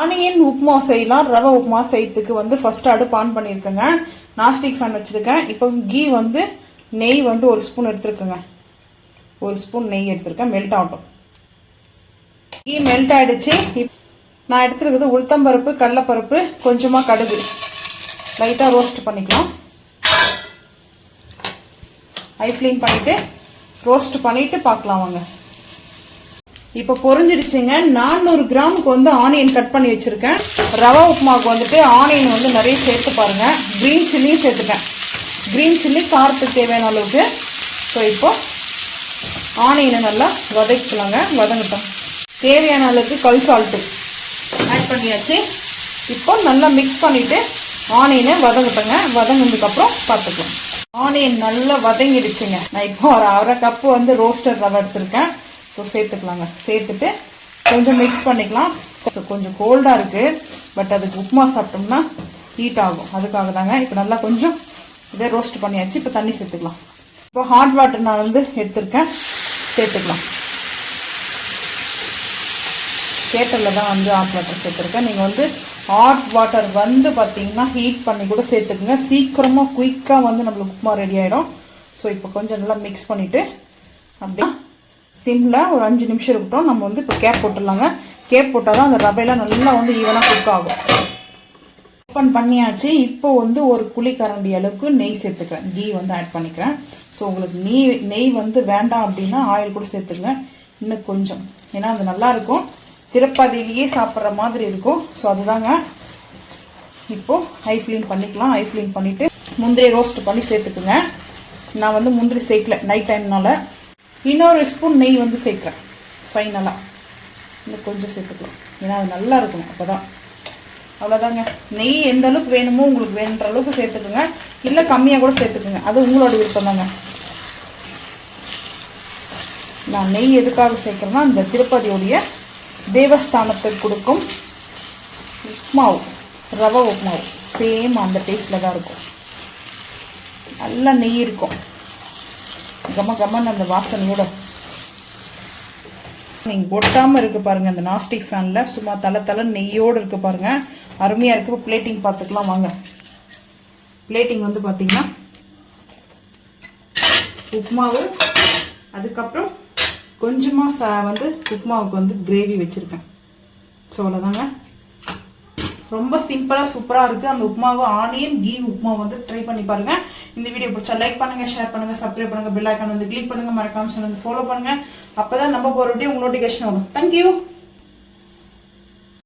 Onion upma செய்யலாம். ரவை உப்புமா செய்யறதுக்கு வந்து ஃபர்ஸ்ட் அடுப்பு ஆன் பண்ணியிருக்கேங்க. நாஸ்டிக் ஃபேன் வச்சுருக்கேன். இப்போ கீ வந்து நெய் வந்து ஒரு ஸ்பூன் எடுத்துருக்குங்க. ஒரு ஸ்பூன் நெய் எடுத்திருக்கேன். மெல்ட் ஆகட்டும். கீ மெல்ட் ஆகிடுச்சு இப் நான் எடுத்துருக்குது உளுத்தம்பருப்பு கடலைப்பருப்பு கொஞ்சமாக கடுகு. லைட்டாக ரோஸ்ட் பண்ணிக்கலாம். ஐ ஃப்ளேம் பண்ணிவிட்டு ரோஸ்ட் பண்ணிவிட்டு பார்க்கலாம் வாங்க. இப்போ பொறிஞ்சிடுச்சுங்க நானூறு கிராமுக்கு வந்து ஆனியன் கட் பண்ணி வச்சுருக்கேன். ரவா உப்புமாவுக்கு வந்துட்டு ஆனியன் வந்து நிறைய சேர்த்து பாருங்க. க்ரீன் சில்லியும் சேர்த்துட்டேன். க்ரீன் சில்லி காரத்துக்கு தேவையான அளவுக்கு. ஸோ இப்போ ஆனியனை நல்லா வதக்கலாங்க வதங்கட்டும். தேவையான அளவுக்கு கல் சால்ட்டு ஆட் பண்ணியாச்சு. இப்போ நல்லா மிக்ஸ் பண்ணிவிட்டு ஆனியனை வதங்கட்டுங்க. வதங்கினதுக்கப்புறம் பார்த்துக்கலாம். ஆனியன் நல்லா வதங்கிடுச்சுங்க. நான் இப்போ ஒரு அரை கப்பு வந்து ரோஸ்டர் ரவை எடுத்திருக்கேன். ஸோ சேர்த்துக்கலாங்க. சேர்த்துட்டு கொஞ்சம் மிக்ஸ் பண்ணிக்கலாம். ஸோ கொஞ்சம் கோல்டாக இருக்குது பட் அதுக்கு உப்புமா சாப்பிட்டோம்னா ஹீட் ஆகும். அதுக்காக தாங்க இப்போ நல்லா கொஞ்சம் இதே ரோஸ்ட் பண்ணியாச்சு. இப்போ தண்ணி சேர்த்துக்கலாம். இப்போ ஹாட் வாட்டர் நான் வந்து எடுத்திருக்கேன். சேர்த்துக்கலாம். கேட்டரில் தான் வந்து ஹாட் வாட்டர் சேர்த்துருக்கேன். நீங்கள் வந்து ஹாட் வாட்டர் வந்து பார்த்தீங்கன்னா ஹீட் பண்ணி கூட சேர்த்துக்குங்க. சீக்கிரமாக குயிக்காக வந்து நம்மளுக்கு உப்புமா ரெடி ஆகிடும் ஸோ இப்போ கொஞ்சம் நல்லா மிக்ஸ் பண்ணிவிட்டு அப்படியே சிம்மில் ஒரு அஞ்சு நிமிஷம் இருக்கட்டும். நம்ம வந்து இப்போ கேப் போட்டுடலாங்க. கேப் போட்டால் தான் அந்த ரவையெல்லாம் நல்லா வந்து ஈவனாக குக் ஆகும். ஓப்பன் பண்ணியாச்சு. இப்போ வந்து ஒரு குழிக்கரண்டி அளவுக்கு நெய் சேர்த்துக்கிறேன். கீ வந்து ஆட் பண்ணிக்கிறேன். ஸோ உங்களுக்கு நெய் நெய் வந்து வேண்டாம் அப்படின்னா ஆயில் கூட சேர்த்துக்கங்க. இன்னும் கொஞ்சம். ஏன்னா அது நல்லா இருக்கும். திருப்பதியிலேயே சாப்பிட்ற மாதிரி இருக்கும். ஸோ அதுதாங்க. இப்போது ஹை ஃப்ளேம் பண்ணிக்கலாம். ஹை ஃப்ளேம் பண்ணிவிட்டு முந்திரி ரோஸ்ட் பண்ணி சேர்த்துக்குங்க. நான் வந்து முந்திரி சேர்க்கல. நைட் டைம்னால இன்னொரு ஸ்பூன் நெய் வந்து சேர்க்குறேன். ஃபைனலாக இன்னும் கொஞ்சம் சேர்த்துக்கலாம். ஏன்னா அது நல்லா இருக்கும் அப்போ தான் அவ்வளோதாங்க நெய் எந்த அளவுக்கு வேணுமோ உங்களுக்கு வேணுன்ற அளவுக்கு சேர்த்துக்குங்க. இல்லை கம்மியாக கூட சேர்த்துக்குங்க. அது உங்களோட விருப்பம் தாங்க. நான் நெய் எதுக்காக சேர்க்குறேன்னா இந்த திருப்பதியோடைய தேவஸ்தானத்துக்கு கொடுக்கும் உப்மாவு ரவை உப்மாவு சேம் அந்த டேஸ்ட்டில் தான் இருக்கும். நல்லா நெய் இருக்கும். கம கம்மன் அந்த வாசனையோட. நீங்கள் ஒட்டாமல் இருக்கு பாருங்க அந்த நாஸ்டிக் ஃபேனில். சும்மா தலை தலை நெய்யோடு இருக்கு பாருங்க. அருமையாக இருக்கு. இப்போ பிளேட்டிங் பார்த்துக்கலாம் வாங்க. பிளேட்டிங் வந்து பார்த்தீங்கன்னா உப்புமாவு அதுக்கப்புறம் கொஞ்சமாக ச வந்து உப்புமாவுக்கு வந்து கிரேவி வச்சுருக்கேன். ஸோ அவ்வளோதாங்க ரொம்ப சிம்பிளாக சூப்பராக இருக்குது அந்த உப்புமாவு ஆனியன் கீ உப்புமா வந்து ட்ரை பண்ணி பாருங்க. இந்த வீடியோ பிடிச்சா லைக் பண்ணுங்க ஷேர் பண்ணுங்க சப்ஸ்கிரைப் பண்ணுங்க பெல் ஐக்கான் வந்து கிளிக் பண்ணுங்க. மறக்காம சேனல் வந்து ஃபாலோ பண்ணுங்க. அப்பதான் நம்ம போகிற வீடியோ உங்க நோட்டிஃபிகேஷன் வரும். தேங்க்யூ